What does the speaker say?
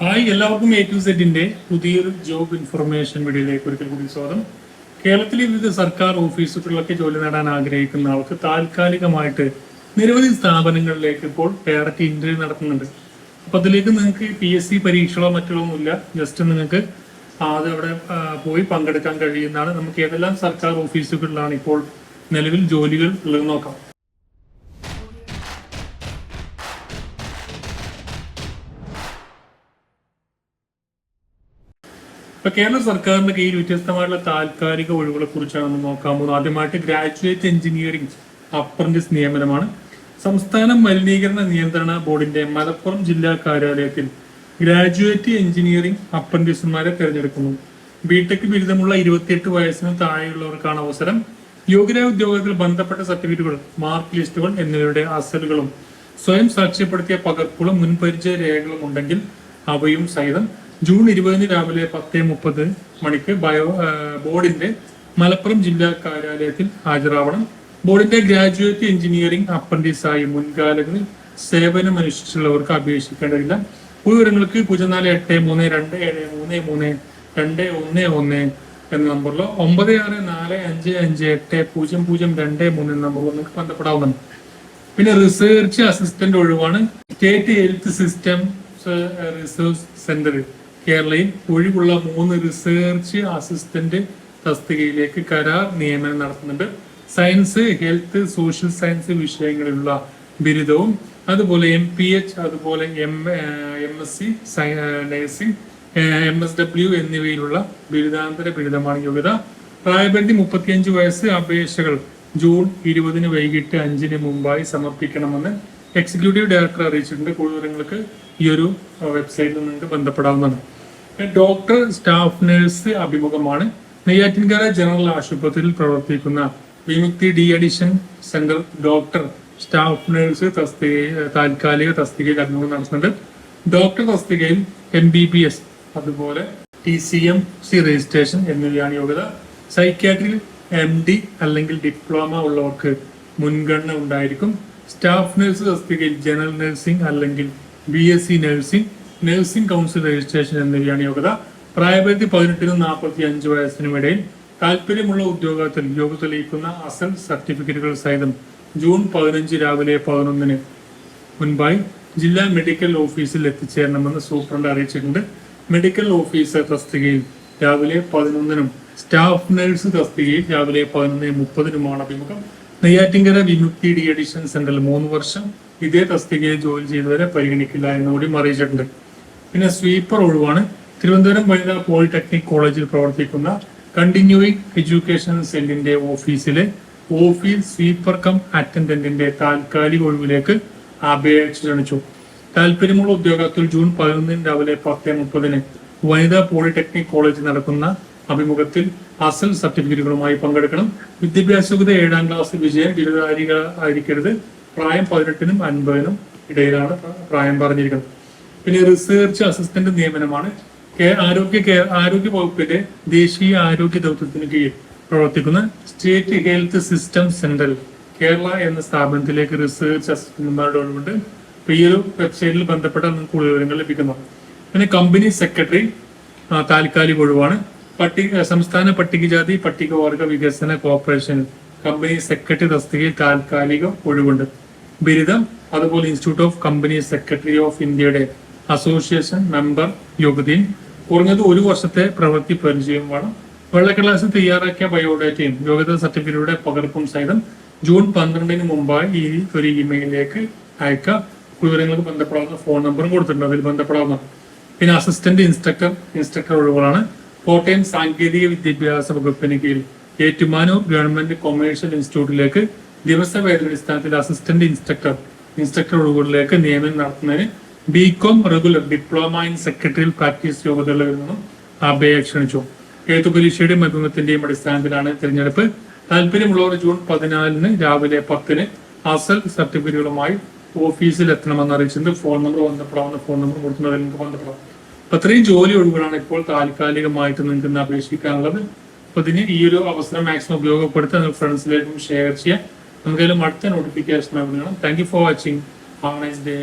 Hi എല്ലാവർക്കും A to സെറ്റിന്റെ പുതിയൊരു ജോബ് ഇൻഫർമേഷൻ വീഡിയോയിലേക്ക് ഒരിക്കൽ കൂടി സ്വാഗതം. കേരളത്തിലെ വിവിധ സർക്കാർ ഓഫീസുകളിലൊക്കെ ജോലി നേടാൻ ആഗ്രഹിക്കുന്ന ആൾക്ക് താൽക്കാലികമായിട്ട് നിരവധി സ്ഥാപനങ്ങളിലേക്ക് ഇപ്പോൾ ഡയറക്റ്റ് ഇന്റർവ്യൂ നടത്തുന്നുണ്ട്. അപ്പൊ അതിലേക്ക് നിങ്ങൾക്ക് പി എസ് സി പരീക്ഷകളോ മറ്റുള്ളോ ഒന്നുമില്ല ജസ്റ്റ് നിങ്ങൾക്ക് അത് അവിടെ പോയി പങ്കെടുക്കാൻ കഴിയുന്നതാണ്. നമുക്ക് ഏതെല്ലാം സർക്കാർ ഓഫീസുകളിലാണ് ഇപ്പോൾ നിലവിൽ ജോലികൾ ഉള്ളത് നോക്കാം. ഇപ്പൊ കേരള സർക്കാരിന്റെ കയ്യിൽ വ്യത്യസ്തമായിട്ടുള്ള താൽക്കാലിക ഒഴിവുകളെ കുറിച്ചാണ് നമ്മൾ നോക്കാൻ പോകുന്നത്. ആദ്യമായിട്ട് ഗ്രാജുവേറ്റ് എഞ്ചിനീയറിംഗ് അപ്രന്റീസ് നിയമനമാണ്. സംസ്ഥാന മലിനീകരണ നിയന്ത്രണ ബോർഡിന്റെ മലപ്പുറം ജില്ലാ കാര്യാലയത്തിൽ ഗ്രാജുവേറ്റ് എഞ്ചിനീയറിംഗ് അപ്രന്റീസുമാരെ തിരഞ്ഞെടുക്കുന്നു. ബിടെക് ബിരുദമുള്ള ഇരുപത്തിയെട്ട് വയസ്സിന് താഴെയുള്ളവർക്കാണ് അവസരം. യോഗ്യരായ ഉദ്യോഗത്തിൽ ബന്ധപ്പെട്ട സർട്ടിഫിക്കറ്റുകൾ മാർക്ക് ലിസ്റ്റുകൾ എന്നിവയുടെ അസലുകളും സ്വയം സാക്ഷ്യപ്പെടുത്തിയ പകർപ്പുകളും മുൻപരിചയ രേഖകളും ഉണ്ടെങ്കിൽ അവയും സഹിതം ജൂൺ ഇരുപതിന് രാവിലെ പത്ത് മുപ്പത് മണിക്ക് ബയോ ബോർഡിന്റെ മലപ്പുറം ജില്ലാ കാര്യാലയത്തിൽ ഹാജരാവണം. ബോർഡിന്റെ ഗ്രാജുവേറ്റ് എഞ്ചിനീയറിംഗ് അപ്രന്റീസായി മുൻകാലങ്ങളിൽ സേവനമനുഷ്ഠിച്ചുള്ളവർക്ക് അപേക്ഷിക്കേണ്ടതില്ല. വിവരങ്ങൾക്ക് പൂജ്യം നാല് എട്ട് മൂന്ന് രണ്ട് ഏഴ് മൂന്ന് മൂന്ന് രണ്ട് ഒന്ന് ഒന്ന് എന്ന നമ്പറിലോ ഒമ്പത് ആറ് നാല് അഞ്ച് അഞ്ച് എട്ട് പൂജ്യം പൂജ്യം രണ്ട് മൂന്ന് എന്ന നമ്പറിലോ നിങ്ങൾക്ക് ബന്ധപ്പെടാവുന്നതാണ്. പിന്നെ research assistant ഒഴിവാണ്. State health systems research center. കേരളയിൽ ഒഴിവുള്ള മൂന്ന് റിസർച്ച് അസിസ്റ്റന്റ് തസ്തികയിലേക്ക് കരാർ നിയമനം നടത്തുന്നുണ്ട്. സയൻസ് ഹെൽത്ത് സോഷ്യൽ സയൻസ് വിഷയങ്ങളിലുള്ള ബിരുദവും അതുപോലെ എം പി എച്ച് അതുപോലെ M M S C nursing M S W എന്നിവയിലുള്ള ബിരുദാന്തര ബിരുദമാണ് യോഗ്യത. പ്രായപരിധി മുപ്പത്തിയഞ്ച് വയസ്സ് അപേക്ഷകൾ ജൂൺ ഇരുപതിന് വൈകിട്ട് അഞ്ചിന് മുമ്പായി സമർപ്പിക്കണമെന്ന് എക്സിക്യൂട്ടീവ് ഡയറക്ടർ അറിയിച്ചിട്ടുണ്ട്. കൂടുതൽ ഈ ഒരു വെബ്സൈറ്റിൽ നിങ്ങൾക്ക് ബന്ധപ്പെടാവുന്നതാണ്. ഡോക്ടർ സ്റ്റാഫ് നഴ്സ് അഭിമുഖമാണ്. നെയ്യാറ്റിൻകര ജനറൽ ആശുപത്രിയിൽ പ്രവർത്തിക്കുന്ന Vimukthi de addiction centre doctor staff nurse തസ്തിക താൽക്കാലിക തസ്തികയിൽ അഭിമുഖം നടത്തുന്നുണ്ട്. ഡോക്ടർ തസ്തികയിൽ എം ബി ബി എസ് അതുപോലെ T C M C registration എന്നിവയാണ് യോഗ്യത. സൈക്യാട്രിക് എം ഡി അല്ലെങ്കിൽ ഡിപ്ലോമ ഉള്ളവർക്ക് മുൻഗണന ഉണ്ടായിരിക്കും. സ്റ്റാഫ് നഴ്സ് തസ്തികയിൽ ജനറൽ നഴ്സിംഗ് അല്ലെങ്കിൽ B S C nursing nursing council registration എന്നിവയാണ് യോഗ്യത പ്രായപരിധി പതിനെട്ടിനും നാൽപ്പത്തി അഞ്ച് വയസ്സിനും ഇടയിൽ താല്പര്യമുള്ള ഉദ്യോഗത്തിൽ യോഗ്യത തെളിയിക്കുന്ന അസൽ സർട്ടിഫിക്കറ്റുകൾ സഹിതം ജൂൺ പതിനഞ്ച് രാവിലെ പതിനൊന്നിന് മുൻപായി ജില്ലാ മെഡിക്കൽ ഓഫീസിൽ എത്തിച്ചേരണമെന്ന് സൂപ്രണ്ട് അറിയിച്ചിട്ടുണ്ട്. മെഡിക്കൽ ഓഫീസർ തസ്തികയിൽ രാവിലെ പതിനൊന്നിനും സ്റ്റാഫ് നഴ്സ് തസ്തികയിൽ രാവിലെ പതിനൊന്ന് മുപ്പതിനുമാണ് അഭിമുഖം. നെയ്യാറ്റിങ്കര വിമുക്തി ഡി എഡിഷൻ സെന്ററിൽ മൂന്ന് വർഷം ഇതേ തസ്തികയിൽ ജോലി ചെയ്തവരെ പരിഗണിക്കില്ല എന്നുകൂടി അറിയിച്ചിട്ടുണ്ട്. പിന്നെ സ്വീപ്പർ ഒഴിവാണ്. തിരുവനന്തപുരം വനിതാ പോളിടെക്നിക് കോളേജിൽ പ്രവർത്തിക്കുന്ന കണ്ടിന്യൂയിങ് എഡ്യൂക്കേഷൻ സെല്ലിന്റെ ഓഫീസിലെ ഓഫീസ് സ്വീപ്പർ കം അറ്റൻഡന്റിന്റെ താൽക്കാലിക ഒഴിവിലേക്ക് അപേക്ഷ ക്ഷണിച്ചു താല്പര്യമുള്ള ഉദ്യോഗത്തിൽ ജൂൺ പതിനൊന്നിന് രാവിലെ പത്ത് മുപ്പതിന് വനിതാ പോളിടെക്നിക് കോളേജിൽ നടക്കുന്ന അഭിമുഖത്തിൽ അസൽ സർട്ടിഫിക്കറ്റുകളുമായി പങ്കെടുക്കണം. വിദ്യാഭ്യാസ യോഗ്യത ഏഴാം ക്ലാസ് വിജയം ബിരുദാരികളായിരിക്കരുത് പ്രായം പതിനെട്ടിനും അൻപതിനും ഇടയിലാണ് പ്രായം പറഞ്ഞിരിക്കുന്നത്. പിന്നെ റിസർച്ച് അസിസ്റ്റന്റ് നിയമനമാണ്. ആരോഗ്യ ആരോഗ്യ വകുപ്പിന്റെ ദേശീയ ആരോഗ്യ ദൗത്യത്തിന് കീഴിൽ പ്രവർത്തിക്കുന്ന state health system centre Kerala എന്ന സ്ഥാപനത്തിലേക്ക് റിസർച്ച് അസിസ്റ്റന്റുമാരുടെ ഒഴിവുണ്ട്. അപ്പൊ ഈ ഒരു വെബ്സൈറ്റിൽ ബന്ധപ്പെട്ട നമുക്ക് കൂടുതൽ വിവരങ്ങൾ ലഭിക്കുന്നു പിന്നെ കമ്പനി സെക്രട്ടറി താൽക്കാലിക ഒഴിവാണ്. പട്ടിക സംസ്ഥാന പട്ടികജാതി പട്ടികവർഗ വികസന കോർപ്പറേഷൻ കമ്പനി സെക്രട്ടറി തസ്തികയിൽ താൽക്കാലിക ഒഴിവുണ്ട്. ബിരുദം അതുപോലെ institute of company secretary of ഇന്ത്യയുടെ അസോസിയേഷൻ മെമ്പർ യോഗ്യതയും കുറഞ്ഞത് ഒരു വർഷത്തെ പ്രവൃത്തി പരിചയവും വേണം. വെള്ളക്കടലാസ് തയ്യാറാക്കിയ ബയോഡേറ്റയും യോഗ്യതാ സർട്ടിഫിക്കറ്റുകളുടെ പകർപ്പും സഹിതം ജൂൺ പന്ത്രണ്ടിന് മുമ്പായി ഈ ഒരു ഇമെയിലിലേക്ക് അയക്കുക വിവരങ്ങൾക്ക് ബന്ധപ്പെടാവുന്ന ഫോൺ നമ്പറും കൊടുത്തിട്ടുണ്ട്. അതിൽ ബന്ധപ്പെടാവുന്ന പിന്നെ അസിസ്റ്റന്റ് ഇൻസ്ട്രക്ടർ ഇൻസ്ട്രക്ടർ ഒഴിവുകളാണ് കോട്ടയം സാങ്കേതിക വിദ്യാഭ്യാസ വകുപ്പിന് കീഴിൽ ഏറ്റുമാനൂർ ഗവൺമെന്റ് കൊമേഴ്ഷ്യൽ ഇൻസ്റ്റിറ്റ്യൂട്ടിലേക്ക് ദിവസവേതനടിസ്ഥാനത്തിൽ അസിസ്റ്റന്റ് ഇൻസ്ട്രക്ടർ ഇൻസ്ട്രക്ടർ ഒഴിവുകളിലേക്ക് നിയമനം നടത്തുന്നതിന് B Com regular diploma in secretarial practice യോഗ്യതകളിൽ നിന്നും അപേക്ഷ ക്ഷണിച്ചു. എഴുത്തു പരീക്ഷയുടെയും അഭിമുഖത്തിന്റെയും അടിസ്ഥാനത്തിലാണ് തിരഞ്ഞെടുപ്പ്. താല്പര്യമുള്ളവർ ജൂൺ പതിനാലിന് രാവിലെ പത്തിന് അസൽ സർട്ടിഫിക്കറ്റുകളുമായി ഓഫീസിൽ എത്തണമെന്ന് അറിയിച്ചിട്ടുണ്ട്. ഫോൺ നമ്പർ ബന്ധപ്പെടാവുന്ന ഫോൺ നമ്പർ കൊടുക്കുന്നത്. നിങ്ങൾക്ക് ബന്ധപ്പെടാം അപ്പൊ അത്രയും ജോലി ഒഴിവുകളാണ് ഇപ്പോൾ താൽക്കാലികമായിട്ട് നിങ്ങൾക്ക് അപേക്ഷിക്കാനുള്ളത്. അപ്പൊ ഇതിന് ഈ ഒരു അവസരം മാക്സിമം ഉപയോഗപ്പെടുത്തി നിങ്ങൾ ഫ്രണ്ട്സിലേക്കും ഷെയർ ചെയ്യാം നമുക്കതിലും അടുത്ത notification thank you for watching have nice day